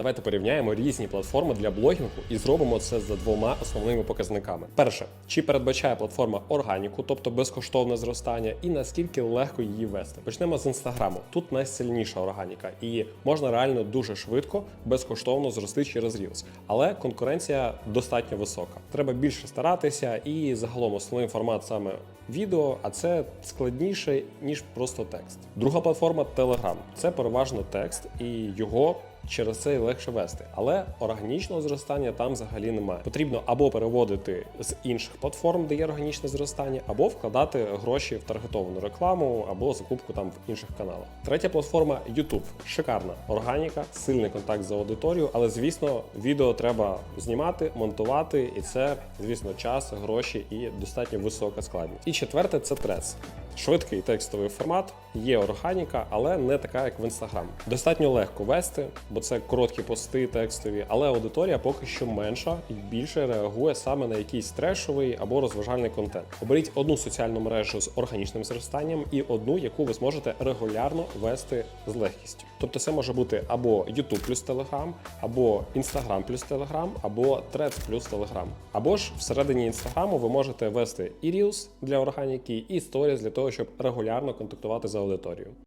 Давайте порівняємо різні платформи для блогінгу і зробимо це за двома основними показниками. Перше, чи передбачає платформа органіку, тобто безкоштовне зростання, і наскільки легко її вести. Почнемо з інстаграму. Тут найсильніша органіка, і можна реально дуже швидко, безкоштовно зрости через Reels. Але конкуренція достатньо висока. Треба більше старатися, і загалом основний формат саме відео, а це складніше ніж просто текст. Друга платформа Telegram. Це переважно текст, і його через це легше вести. Але органічного зростання там взагалі немає. Потрібно або переводити з інших платформ, де є органічне зростання, або вкладати гроші в таргетовану рекламу, або закупку там в інших каналах. Третя платформа YouTube. Шикарна органіка, сильний контакт з аудиторією, але звісно, відео треба знімати, монтувати, і це, звісно, час, гроші і достатньо висока складність. І четверте це Threads. Швидкий текстовий формат, є органіка, але не така, як в Instagram. Достатньо легко вести, бо це короткі пости текстові, але аудиторія поки що менша і більше реагує саме на якийсь трешовий або розважальний контент. Оберіть одну соціальну мережу з органічним зростанням і одну, яку ви зможете регулярно вести з легкістю. Тобто це може бути або YouTube плюс Telegram, або Instagram плюс Telegram, або Threads плюс Telegram. Або ж всередині Instagram ви можете вести і Reels для органіки, і Stories для того, щоб регулярно контактувати з аудиторією.